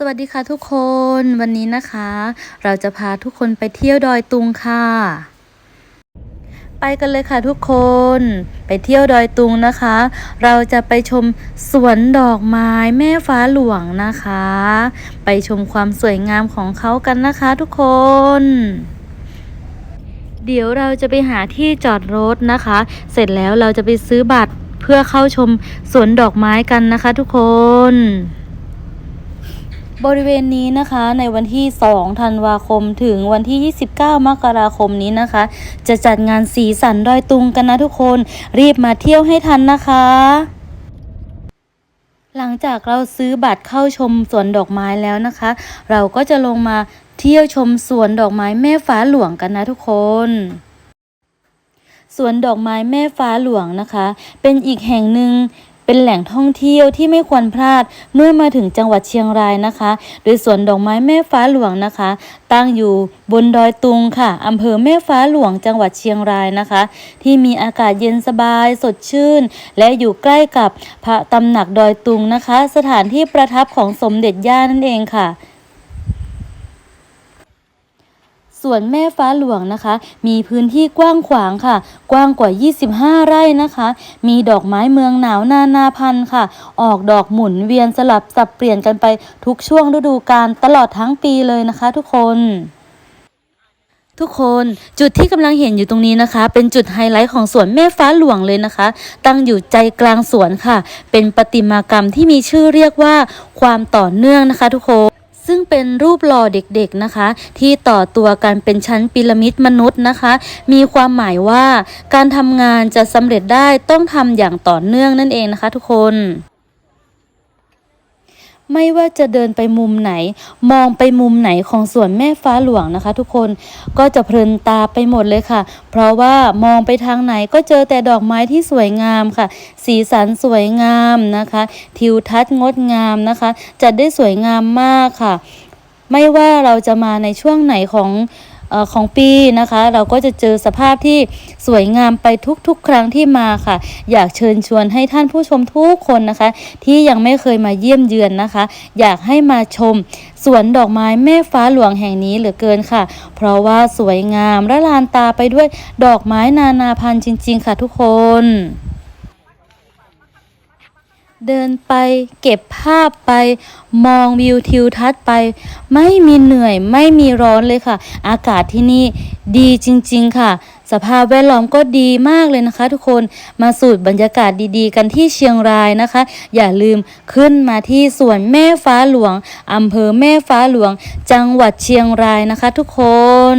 สวัสดีค่ะทุกคนวันนี้นะคะ เราจะพาทุกคนไปเที่ยวดอยตุงค่ะ ไปกันเลยค่ะทุกคนไปเที่ยวดอยตุงนะคะ เราจะไปชมสวนดอกไม้แม่ฟ้าหลวงนะคะ ไปชมความสวยงามของเขากันนะคะทุกคน เดี๋ยวเราจะไปหาที่จอดรถนะคะ เสร็จแล้วเราจะไปซื้อบัตรเพื่อเข้าชมสวนดอกไม้กันนะคะทุกคน บริเวณนี้นะคะในวันที่ 2 ธันวาคมถึงวันที่ 29 มกราคมนี้นะคะ จะจัดงานสีสันดอยตุงกันนะทุกคนรีบมาเที่ยวให้ทันนะคะ หลังจากเราซื้อบัตรเข้าชมสวนดอกไม้แล้วนะคะ เราก็จะลงมาเที่ยวชมสวนดอกไม้แม่ฟ้าหลวงกันนะทุกคนสวนดอกไม้แม่ฟ้าหลวงนะคะ เป็นอีกแห่งหนึ่ง เป็นแหล่งท่องเที่ยวที่ไม่ควรพลาดเมื่อมาถึงจังหวัดเชียงรายนะคะ โดยสวนดอกไม้แม่ฟ้าหลวงนะคะ ตั้งอยู่บนดอยตุงค่ะอำเภอแม่ฟ้าหลวงจังหวัดเชียงรายนะคะ ที่มีอากาศเย็นสบายสดชื่น และอยู่ใกล้กับพระตำหนักดอยตุงนะคะ สถานที่ประทับของสมเด็จย่านั่นเองค่ะ ส่วนแม่ฟ้าหลวงนะคะ มีพื้นที่กว้างขวางค่ะ กว้างกว่า 25 ไร่นะคะ มีดอกไม้เมืองหนาวนานาพันธุ์ค่ะ ออกดอกหมุนเวียนสลับสับเปลี่ยนกันไปทุกช่วงฤดูกาลตลอดทั้งปีเลยนะคะทุกคนทุกคนจุดที่กำลังเห็นอยู่ตรงนี้นะคะ เป็นจุดไฮไลท์ของสวนแม่ฟ้าหลวงเลยนะคะ ตั้งอยู่ใจกลางสวนค่ะ เป็นประติมากรรมที่มีชื่อเรียกว่าความต่อเนื่องนะคะ ทุกคน ซึ่งเป็นรูปหล่อเด็กๆนะคะ ที่ต่อตัวกันเป็นชั้นพีระมิดมนุษย์นะคะ มีความหมายว่าการทำงานจะสำเร็จได้ต้องทำอย่างต่อเนื่องนั่นเองนะคะทุกคน ไม่ว่าจะเดินไปมุมไหน มองไปมุมไหนของสวนแม่ฟ้าหลวงนะคะ ทุกคนก็จะเพลินตาไปหมดเลยค่ะ เพราะว่ามองไปทางไหนก็เจอแต่ดอกไม้ที่สวยงามค่ะ สีสันสวยงามนะคะ ทิวทัศน์งดงามนะคะ จัดได้สวยงามมากค่ะ ไม่ว่าเราจะมาในช่วงไหนของ ของปีนะคะ เราก็จะเจอสภาพที่สวยงามไปทุกๆ ครั้งที่มาค่ะ อยากเชิญชวนให้ท่านผู้ชมทุกคนนะคะ ที่ยังไม่เคยมาเยี่ยมเยือนนะคะ อยากให้มาชมสวนดอกไม้แม่ฟ้าหลวงแห่งนี้เหลือเกินค่ะ เพราะว่าสวยงามและลานตาไปด้วยดอกไม้นานาพันธุ์จริง ๆ ค่ะทุกคน เดินไป เก็บภาพไป มองวิวทิวทัศน์ไป ไม่มีเหนื่อยไม่มีร้อนเลยค่ะ อากาศที่นี่ดีจริง ๆ ค่ะ สภาพแวดล้อมก็ดีมากเลยนะคะ ทุกคนมาสูดบรรยากาศดีๆ กันที่เชียงรายนะคะ อย่าลืมขึ้นมาที่สวนแม่ฟ้าหลวงอำเภอแม่ฟ้าหลวง จังหวัดเชียงรายนะคะ ทุกคน